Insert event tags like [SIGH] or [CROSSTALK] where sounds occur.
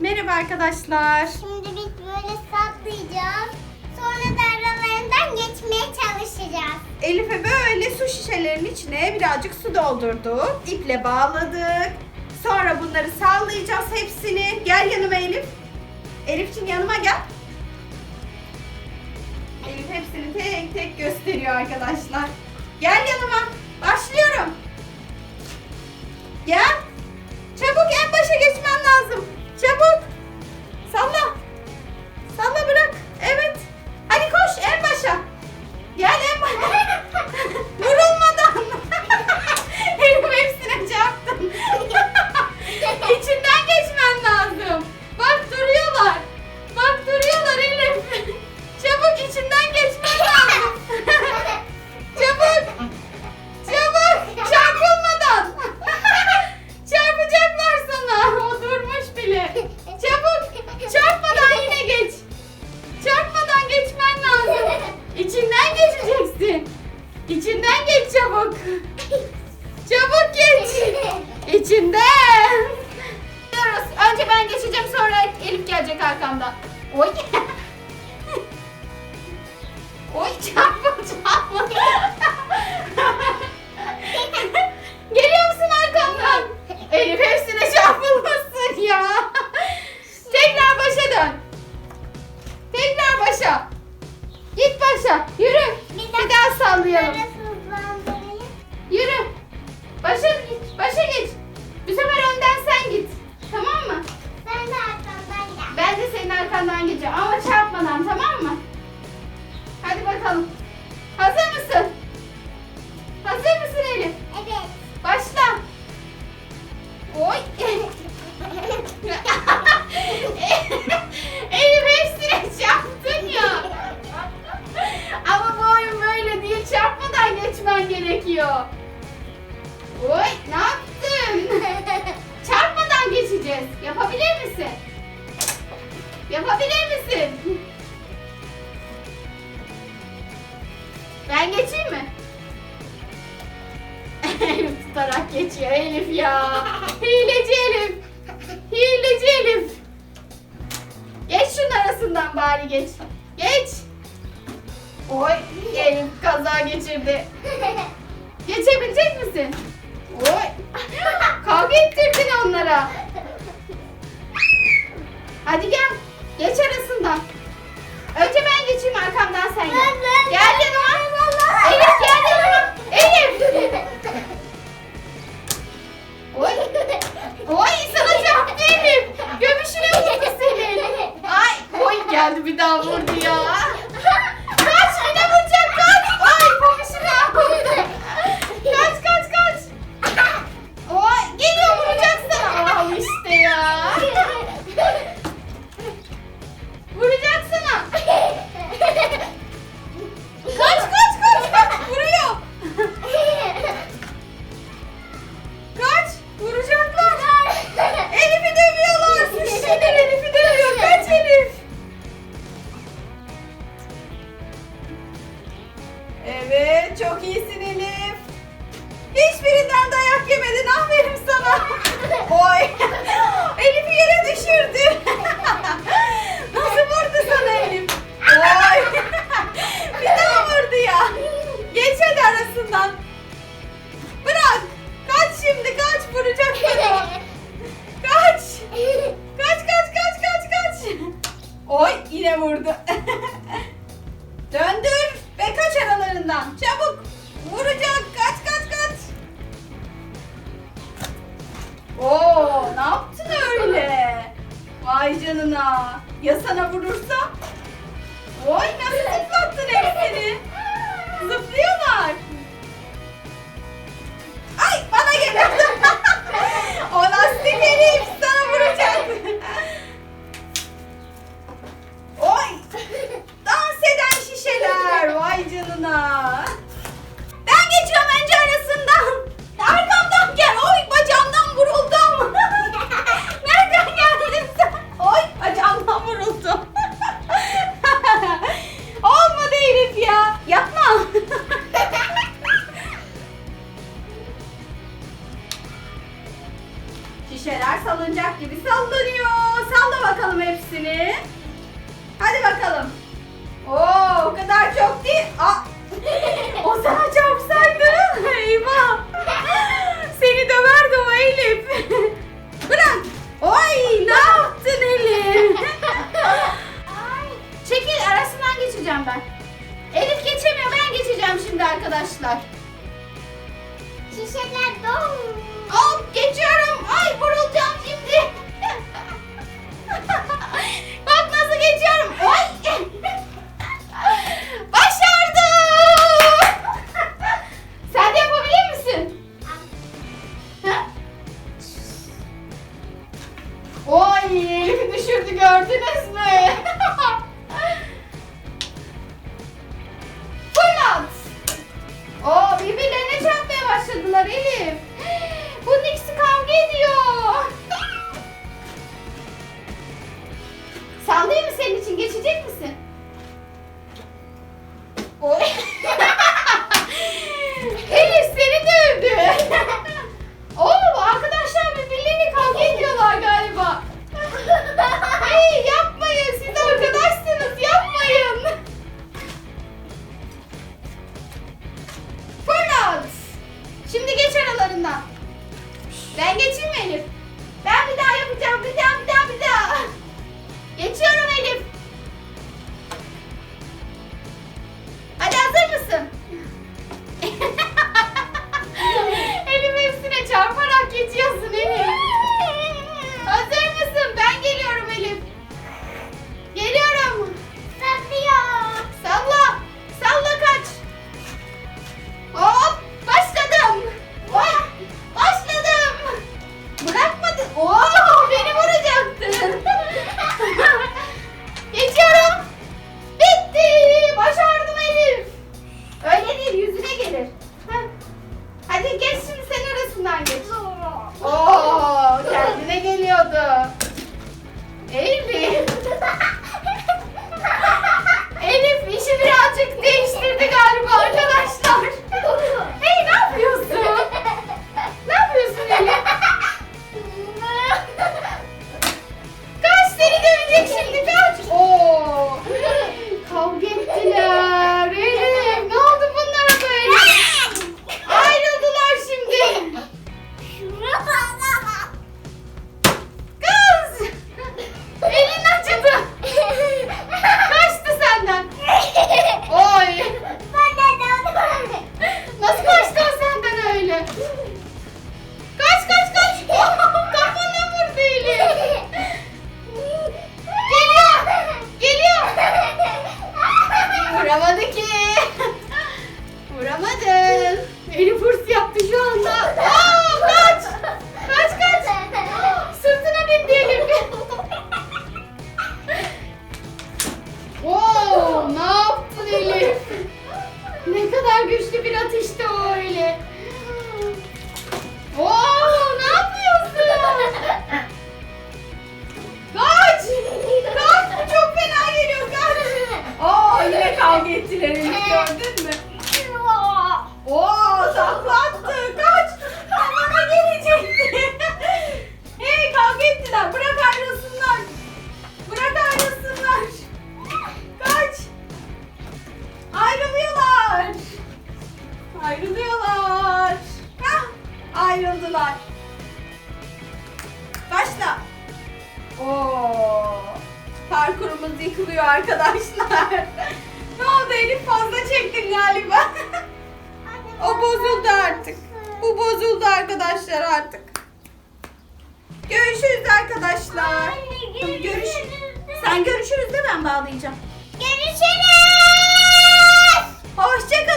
Merhaba arkadaşlar. Şimdi biz böyle saplayacağız. Sonra da aralarından geçmeye çalışacağız. Elif'e böyle su şişelerinin içine birazcık su doldurduk. İple bağladık. Sonra bunları sallayacağız hepsini. Gel yanıma Elif. Elif'ciğim yanıma gel. Elif hepsini tek tek gösteriyor arkadaşlar. İçinden. Gidiyoruz. Önce ben geçeceğim sonra Elif gelecek arkamdan. Oy. [LAUGHS] Oy çarpma çarpma. [LAUGHS] Geliyor musun arkamdan? Elif hepsine Ben senin arkandan gideceğim ama çarpmadan tamam mı? Hadi bakalım. Hazır mısın? Yapabilir misin? Ben geçeyim mi? Elif tutarak geçiyor Elif ya. Hileci Elif. Hileci Elif. Geç şunun arasından bari geç. Geç. Oy Elif kaza geçirdi. [LAUGHS] Geçebilecek misin? Bir daha vurdu ya. Evet çok iyisin Elif. Hiçbirinden dayak yemedin. Aferin sana. Oy. Elif'i yere düşürdü. Nasıl vurdu sana Elif? Oy. Bir daha vurdu ya. Geç hadi arasından. Bırak. Kaç şimdi kaç vuracak sana. Kaç. Kaç kaç kaç kaç kaç. Oy yine vurdu. Döndür ve kaç aralarından. Çabuk. Vuracak. Kaç kaç kaç. Oo, ne yaptın öyle? Vay canına. Ya sana vurursa? Oy nasıl arkadaşlar. Şişeler dolu. 奶给揍了。哦。kadar güçlü bir atıştı o öyle. Oo, ne yapıyorsun? kaç! Kaç bu çok fena geliyor kaç! Oo, yine kavga ettiler gördün mü? Oo! yıkılıyor arkadaşlar. [LAUGHS] ne oldu Elif fazla çektin galiba. [LAUGHS] o bozuldu artık. Bu bozuldu arkadaşlar artık. Görüşürüz arkadaşlar. Anne. Görüş Sen görüşürüz de ben bağlayacağım. Görüşürüz. Hoşçakalın.